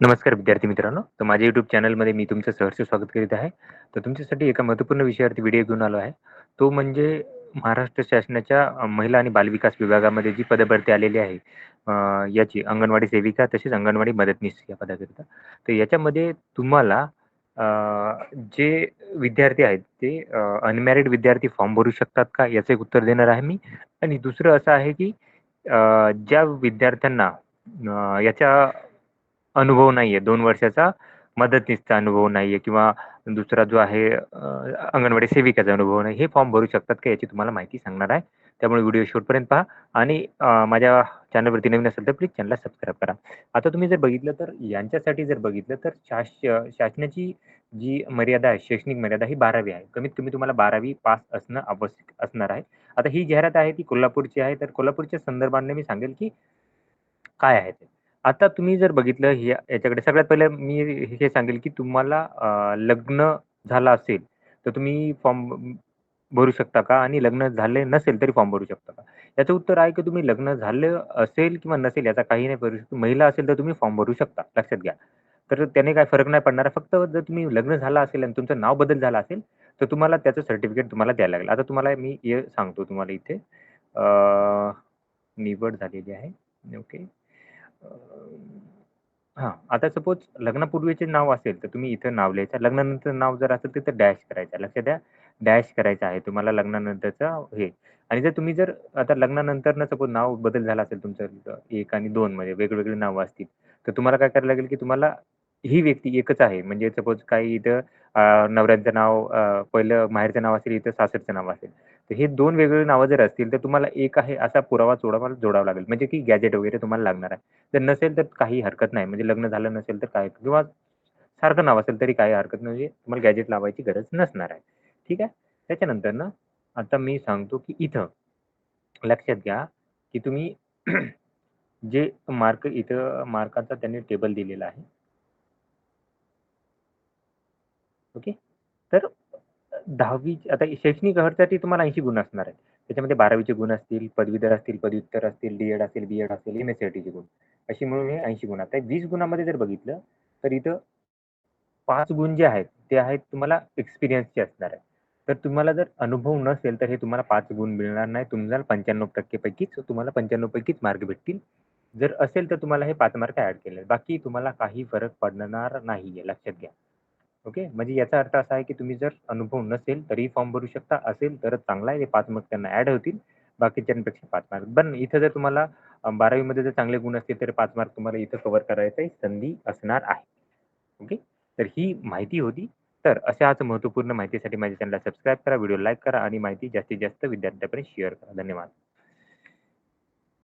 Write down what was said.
नमस्कार विद्यार्थी मित्रांनो. तर माझ्या युट्यूब चॅनलमध्ये मी तुमचं सहर्ष स्वागत करीत आहे. तर तुमच्यासाठी एका महत्त्वपूर्ण विषयावरती व्हिडिओ घेऊन आलो आहे. तो म्हणजे महाराष्ट्र शासनाच्या महिला आणि बालविकास विभागामध्ये जी पदभरती आलेली आहे याची अंगणवाडी सेविका तसेच अंगणवाडी मदतनीस या पदाकरिता. तर याच्यामध्ये तुम्हाला जे विद्यार्थी आहेत ते अनमॅरिड विद्यार्थी फॉर्म भरू शकतात का? याचं एक उत्तर देणार आहे मी. आणि दुसरं असं आहे की ज्या विद्यार्थ्यांना याच्या अनुभव नाहीये दोन वर्षाचा मदतनीसचा अनुभव नाहीये किंवा दुसरा जो आहे अंगणवाडी सेविकाचा अनुभव नाही. हे फॉर्म भरू शकतात का याची तुम्हाला माहिती सांगणार आहे. त्यामुळे व्हिडिओ शेवटपर्यंत पहा आणि माझ्या चॅनलवरती नवीन असेल तर प्लीज चॅनलला सबस्क्राईब करा. आता तुम्ही जर बघितलं तर यांच्यासाठी जर बघितलं तर शास शासनाची जी मर्यादा आहे, शैक्षणिक मर्यादा ही 12वी आहे. कमीत कमी तुम्हाला 12वी पास असणं आवश्यक असणार आहे. आता ही जाहिरात आहे ती कोल्हापूरची आहे. तर कोल्हापूरच्या संदर्भाने मी सांगेल की काय आहे ते. आता तुम्ही जर बघितलं हे याच्याकडे सगळ्यात पहिलं मी हे सांगेल की तुम्हाला अ, लग्न झालं असेल, तर तुम्ही फॉर्म भरू शकता का? आणि लग्न झाले नसेल तरी फॉर्म भरू शकता का? याचं उत्तर आहे की तुम्ही लग्न झालं असेल किंवा नसेल याचा काही नाही भरू शकतो. महिला असेल तर तुम्ही फॉर्म भरू शकता. लक्षात घ्या. तर त्याने काही फरक नाही पडणार. फक्त जर तुम्ही लग्न झालं असेल आणि तुमचं नाव बदल झाला असेल, तर तुम्हाला त्याचं सर्टिफिकेट तुम्हाला द्यायला लागेल. आता तुम्हाला मी हे सांगतो तुम्हाला इथे अ, निवड झालेली आहे. ओके. हा हां, आता सपोज लग्नापूर्वीचे नाव असेल, तर तुम्ही इथं नाव लिहायचं. लग्नानंतर नाव जर असेल तिथं डॅश करायचं. लक्षात द्या, डॅश करायचं आहे तुम्हाला लग्नानंतरच हे. आणि जर तुम्ही जर आता लग्नानंतरनं सपोज नाव बदल झाला असेल तुमचं 1 आणि 2 मध्ये म्हणजे वेगवेगळी नावं असतील, तर तुम्हाला काय करायला लागेल की तुम्हाला ही व्यक्ती एकच आहे. म्हणजे सपोज काही इथं अ, नवऱ्याचं नाव अ, पहिलं माहेरचं नाव असेल, इथं सासरचं नाव असेल. तर हे दोन वेगवेगळी नावं जर असतील, तर तुम्हाला एक आहे असा पुरावा जोडावा जोडावा लागेल. म्हणजे की गॅजेट वगैरे तुम्हाला लागणार आहे. जर नसेल तर काही हरकत नाही. म्हणजे लग्न झालं नसेल तर काय किंवा सारखं नाव असेल तरी काही हरकत नाही. म्हणजे तुम्हाला गॅजेट लावायची गरज नसणार आहे. ठीक आहे. त्याच्यानंतर ना आता मी सांगतो की इथं लक्षात घ्या की तुम्ही जे मार्क इथं मार्काचा त्यांनी टेबल दिलेला आहे. ओके. तर 10वी आता शैक्षणिक अर्हतेसाठी तुम्हाला 80 गुण असणार आहेत. त्याच्यामध्ये 12वीचे गुण असतील, पदवीधर असतील, पदव्युत्तर असतील, डी-एड असेल, बी-एड असेल, एम-एस-सी-आय-टीचे गुण. अशी मिळून हे 80 गुण. आता वीस गुणामध्ये जर बघितलं, तर इथं पाच गुण जे आहेत, ते आहेत तुम्हाला एक्सपिरियन्सचे असणार आहे तर तुम्हाला जर अनुभव नसेल, तर हे तुम्हाला पाच गुण मिळणार नाही. तुम्हाला 95% पैकीच तुम्हाला 95 पैकीच मार्क भेटतील. जर असेल तर तुम्हाला हे पाच मार्क ऍड केले. बाकी तुम्हाला काही फरक पडणार नाहीये. लक्षात घ्या. ओके. म्हणजे याचा अर्थ असा आहे की तुम्ही जर अनुभव नसेल तरी फॉर्म भरू शकता. असेल तरच चांगला आहे. पाच मार्क त्यांना ऍड होतील. बाकीच्यांपेक्षा पाच मार्क. पण इथं जर तुम्हाला बारावी मध्ये जर चांगले गुण असतील, तर पाच मार्क तुम्हाला इथं कव्हर करायची संधी असणार आहे. ओके. तर ही माहिती होती. तर अशाच महत्त्वपूर्ण माहितीसाठी माझ्या चॅनलला सबस्क्राईब करा, व्हिडिओ लाईक करा आणि माहिती जास्तीत जास्त विद्यार्थ्यांपर्यंत शेअर करा. धन्यवाद.